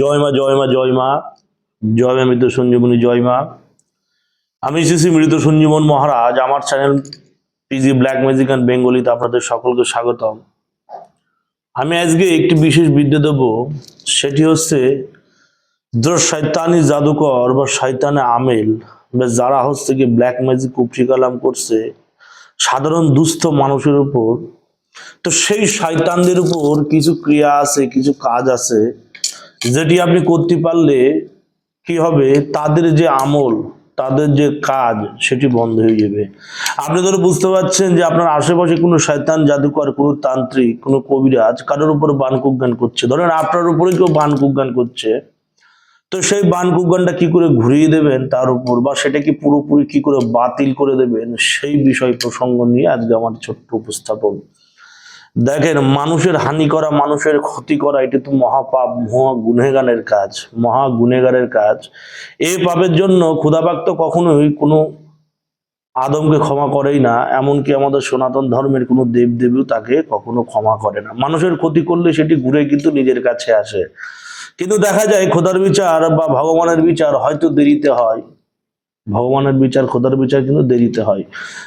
জয় মা জয় মা জয় মা। জয় মা মৃত সঞ্জীবনী, জয় মা। আমি শ্রী মৃত সঞ্জীবন মহারাজ। আমার channel PG black magic and বেঙ্গলিতে আপনাদের সকলকে স্বাগতম। আমি আজকে একটি বিশেষ বিদ্যা দেব। সেটি হচ্ছে যারা জাদুকর বা শয়তানে আমেল বা যারা হচ্ছে কি ব্ল্যাক ম্যাজিক কুপরি কালাম করছে, সাধারণ দুস্থ মানুষের উপর। তো সেই শয়তানদের উপর কিছু ক্রিয়া আছে, কিছু কাজ আছে। যেটি আপনি করতে পারলে কি হবে? তাদের যে আমল, তাদের যে কাজ, সেটি বন্ধ হয়ে যাবে। আপনি ধরো বুঝতে পারছেন যে আপনার আশেপাশে কোনো শয়তান, জাদুকর, কোনো তান্ত্রিক, কোনো কবিরাজ কারোর উপর বান কুজ্ঞান করছে। ধরেন আপনার উপরে কেউ বান কুজ্ঞান করছে, তো সেই বান কুজ্ঞানটা কি করে ঘুরিয়ে দেবেন তার উপর বা সেটাকে পুরোপুরি কি করে বাতিল করে দেবেন? সেই বিষয় প্রসঙ্গ নিয়ে আজকে আমার ছোট্ট উপস্থাপন। দেখেন, মানুষের হানি করা, মানুষের ক্ষতি করা, এটা তো মহাপাপ, মহা গুনেগানের কাজ, মহা গুনেগারের কাজ। এই পাপের জন্য ক্ষুধাবাক তো কখনোই কোনো আদমকে ক্ষমা করেই না, এমনকি আমাদের সনাতন ধর্মের কোনো দেবদেবীও তাকে কখনো ক্ষমা করে না। মানুষের ক্ষতি করলে সেটি ঘুরে কিন্তু নিজের কাছে আসে। কিন্তু দেখা যায় খোদার বিচার বা ভগবানের বিচার হয়তো দেরিতে হয়। ভগবানের বিচার, খোদার বিচার কিন্তু দেরিতে হয়।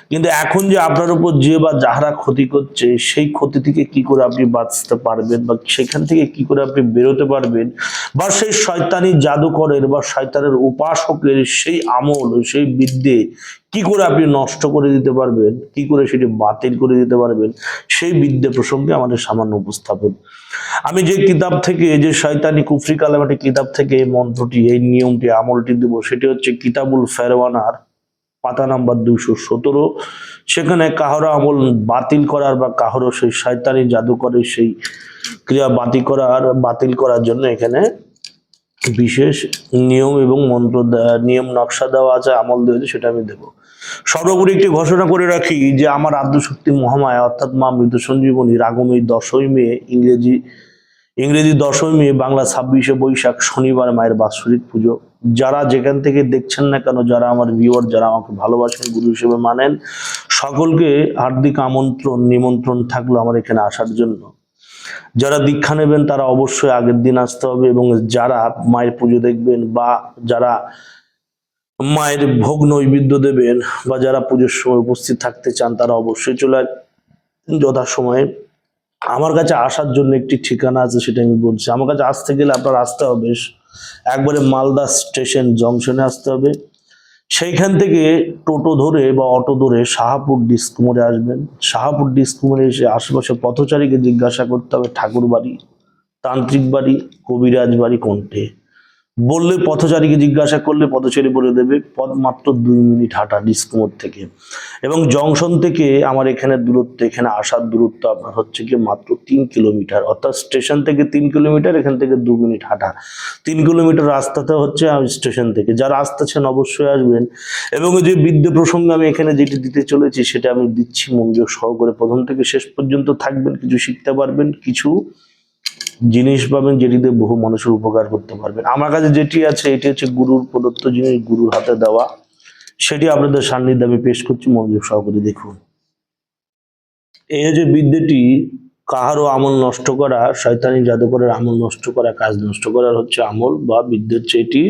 কিন্তু এখন যে আপনার উপর যে বা যাহারা ক্ষতি করছে, সেই ক্ষতি থেকে কি করে আপনি বাঁচতে পারবেন বা সেখান থেকে কি করে আপনি বেরোতে পারবেন বা সেই শয়তানি জাদুকরের বা শয়তানের উপাসকের সেই আমল, সেই বিদ্যে কি করে আপনি নষ্ট করে দিতে পারবেন? কি করে সেটি বাতিল করে দিতে পারবেন? সেই বিদ্যে প্রসঙ্গে আমাদের সামান্য উপস্থাপন। আমি যে কিতাব থেকে যে শয়তানি কুফরি কালামাটি কিতাব থেকে এই মন্ত্রটি, এই নিয়মটি, আমলটি দেব, সেটি হচ্ছে কিতাবুল ফেরওয়ানার পাতা নাম্বার দুশো সতেরো। সেখানে কাহরা আমল বাতিল করার বা কাহরো সেই শয়তানি জাদুকরের সেই ক্রিয়া বাতিল করার বাতিল করার জন্য এখানে বিশেষ নিয়ম এবং মন্ত্র নিয়ম নকশা দেওয়া আছে, আমল দেওয়া আছে, সেটা আমি দেবো। সর্বোপরি একটি ঘোষণা করে রাখি যে, আমার আদ্যশক্তি মহামায়া, অর্থাৎ মা মৃত সঞ্জীবনীর আগামী দশই মে, ইংরেজি ইংরেজি দশই মে, বাংলা ছাব্বিশে বৈশাখ, শনিবার মায়ের বাৎসরিক পুজো। যারা যেখান থেকে দেখছেন না কেন, যারা আমার ভিউয়ার যারা আমাকে ভালোবাসেন, গুরু হিসেবে মানেন, সকলকে হার্দিক আমন্ত্রণ, নিমন্ত্রণ থাকল আমার এখানে আসার জন্য। যারা দীক্ষা নেবেন, তারা অবশ্যই আগের দিন আসতে হবে এবং যারা মায়ের পুজো দেখবেন বা যারা মায়ের ভোগ নৈবেদ্য দেবেন বা যারা পুজোর সময় উপস্থিত থাকতে চান, তারা অবশ্যই চলে যথাসময়ে। আমার কাছে আসার জন্য একটি ঠিকানা আছে, সেটা আমি বলছি। আমার কাছে আসতে গেলে আপনার আসতে হবে। একবারে মালদা স্টেশন, জংশনে আসতে হবে। সেইখান থেকে টোটো ধরে বা অটো ধরে শাহাপুর ডিস্কমোড়ে আসবেন। শাহাপুর ডিস্কমোড়ে এসে আশেপাশে পথচারীকে জিজ্ঞাসা করতে হবে ঠাকুর বাড়ি তান্ত্রিক বাড়ি, কবিরাজ বাড়ি কোনটে? বললে পথচারীকে জিজ্ঞাসা করলে পথচারী বলে দেবে, পথ মাত্র দুই মিনিট হাঁটা ডিসকমোড থেকে। এবং জংশন থেকে আমার এখানে দূরত্ব, এখানে আসার দূরত্ব আপনার হচ্ছে কি মাত্র তিন কিলোমিটার। অর্থাৎ স্টেশন থেকে তিন কিলোমিটার, এখান থেকে দু মিনিট হাঁটা। তিন কিলোমিটার রাস্তাতে হচ্ছে স্টেশন থেকে। যারা আসতেছেন অবশ্যই আসবেন। এবং যে বিদ্যে প্রসঙ্গে আমি এখানে যেটি দিতে চলেছি, সেটা আমি দিচ্ছি। মনোযোগ সহকারে প্রথম থেকে শেষ পর্যন্ত থাকবেন। কিছু শিখতে পারবেন, কিছু জিনিস পাবেন যেটিতে বহু মানুষের উপকার করতে পারবেন। আমার কাছে যেটি আছে, এটি হচ্ছে গুরুর প্রদত্ত জিনিস, গুরুর হাতে দেওয়া। সেটি আপনাদের সান্নিধ্যে আমি পেশ করছি, মনোযোগ সহকারে দেখুন। এই যে বিদ্যেটি, কাহারও আমল নষ্ট করা, শয়তানি জাদুকরের আমল নষ্ট করা, কাজ নষ্ট করার হচ্ছে আমল বা বিদ্যের চেয়েটি।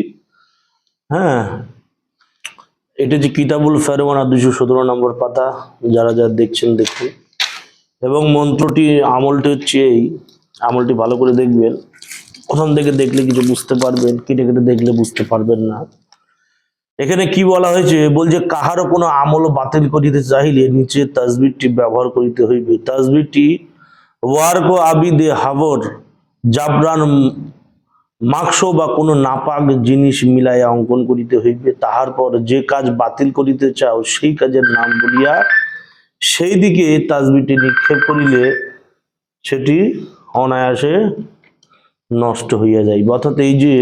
হ্যাঁ এটা যে কিতাবুল ফেরওয়ানা দুশো সতেরো নম্বর পাতা, যারা যারা দেখছেন দেখুন। এবং মন্ত্রটি, আমলটি হচ্ছে এই আমলটি ভালো করে দেখবেন। প্রথম থেকে দেখলে কিছু বুঝতে পারবেন, কেটে কেটে দেখলে বুঝতে পারবেন না। এখানে কি বলা হয়েছে? বলছে, কাহারও কোনো আমল বাতিল করিতে চাইলে নিচে তাজবিরটি ব্যবহার করিতে হইবে। তাজবিরটি ওয়ার্ক আবিদে হাবর, জাবরান মাংস বা কোনো নাপাক জিনিস মিলাইয়া অঙ্কন করিতে হইবে। তাহার পর যে কাজ বাতিল করিতে চাও, সেই কাজের নাম বলিয়া সেই দিকে তাজবিটি নিক্ষেপ করিলে সেটি অনায়াসে নষ্ট হইয়া যায়। অর্থাৎ এই যে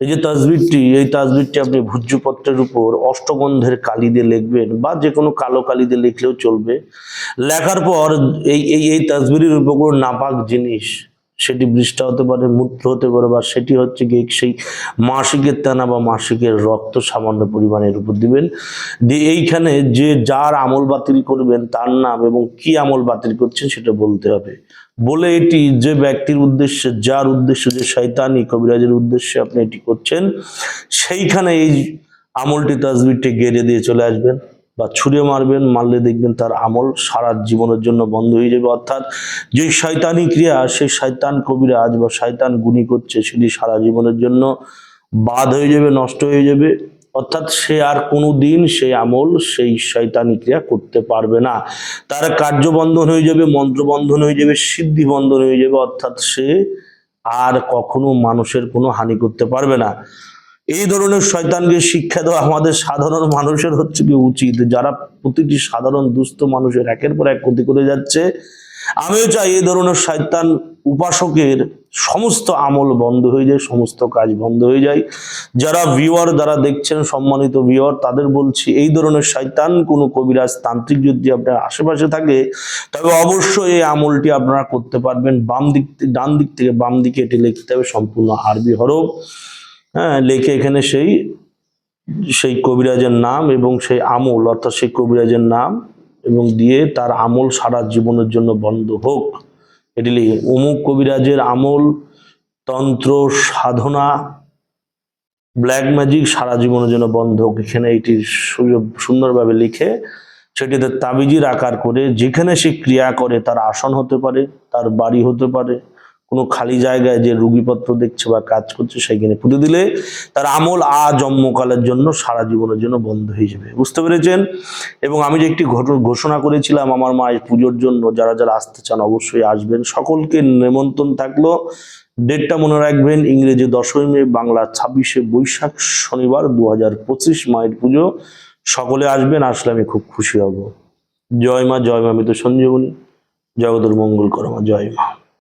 এই যে তাজবিরটি, এই তাজবিরটি আপনি ভূজ্যপত্রের উপর অষ্টগন্ধের কালি দিয়ে লিখবেন বা যে কোনো কালো কালি দিয়ে লিখলেও চলবে। লেখার পর এই এই এই তাজবিরের উপর কোনো নাপাক জিনিস, সেটি বৃষ্টা হতে পারে, মূত্র হতে পারে বা সেটি হচ্ছে গিয়ে সেই মাসিকের টানা বা মাসিকের রক্ত সামান্য পরিমাণের উপর দিবেন। দিয়ে এইখানে যে যার আমল বাতিল করবেন তার নাম এবং কি আমল বাতিল করছেন সেটা বলতে হবে। বলে এটি যে ব্যক্তির উদ্দেশ্যে, যার উদ্দেশ্যে যে শয়তানি কবিরাজের উদ্দেশ্যে আপনি এটি করছেন, সেইখানে এই আমলটি তাজবিরটি গেড়ে দিয়ে চলে আসবেন বা ছুঁড়ে মারবেন, মারলে দেখবেন তার আমল সারা জীবনের জন্য বন্ধ হয়ে যাবে। অর্থাৎ যে শয়তানি ক্রিয়া সেই শয়তান কবিরাজ বা শয়তান গুণী করছে, সেটি সারা জীবনের জন্য বাদ হয়ে যাবে, নষ্ট হয়ে যাবে। অর্থাৎ সে আর কোনো দিন সেই আমল, সেই শয়তানি ক্রিয়া করতে পারবে না। তার কার্যবন্ধন হয়ে যাবে, মন্ত্রবন্ধন হয়ে যাবে সিদ্ধি বন্ধন হয়ে যাবে, অর্থাৎ সে আর কখনো মানুষের কোনো হানি করতে পারবে না। এই ধরনের শয়তানকে শিক্ষা দেওয়া আমাদের সাধারণ মানুষের হচ্ছে কি উচিত। যারা প্রতিটি সাধারণ দুস্থ মানুষের একের পর এক ক্ষতি করে যাচ্ছে, আমিও চাই এই ধরনের শয়তান উপাসকের সমস্ত আমল বন্ধ হয়ে যায়, সমস্ত কাজ বন্ধ হয়ে যায়। যারা ভিওয়ার যারা দেখছেন, সম্মানিত ভিওয়ার তাদের বলছি, এই ধরনের শয়তান কোনো কবিরাজ, তান্ত্রিক যদি আপনার আশেপাশে থাকে, তবে অবশ্যই এই আমলটি আপনারা করতে পারবেন। বাম দিক ডান দিক থেকে বাম দিকে এটি লিখতে হবে, সম্পূর্ণ আরবি হরফ। হ্যাঁ লেখে এখানে সেই সেই কবিরাজের নাম এবং সেই আমল, অর্থাৎ সেই কবিরাজের নাম এবং দিয়ে তার আমল সারা জীবনের জন্য বন্ধ হোক। এটি লিখে, অমুক কবিরাজের আমল, তন্ত্র, সাধনা ব্ল্যাক ম্যাজিক সারা জীবনের জন্য বন্ধ এখানে এটি সুন্দরভাবে লিখে, সেটিতে তাবিজির আকার করে যেখানে সে ক্রিয়া করে তার আসন হতে পারে, তার বাড়ি হতে পারে কোনো খালি জায়গায় যে রুগীপত্র দেখছে বা কাজ করছে সেখানে পুঁতে দিলে তার আমল আ জন্মকালের জন্য সারা জীবনের জন্য বন্ধ হয়ে যাবে। বুঝতে পেরেছেন? এবং আমি যে একটি ঘোষণা করেছিলাম আমার মায়ের পুজোর জন্য, যারা যারা আসতে চান অবশ্যই আসবেন। সকলকে নেমন্তন্ন থাকল। ডেটটা মনে রাখবেন, ইংরেজি দশই মে বাংলা ছাব্বিশে বৈশাখ শনিবার দু হাজার পঁচিশ মায়ের পুজো। সকলে আসবেন, আসলে আমি খুব খুশি হব। জয় মা জয় মা মৃত সঞ্জীবনী। জগতের মঙ্গল করো মা, জয় মা।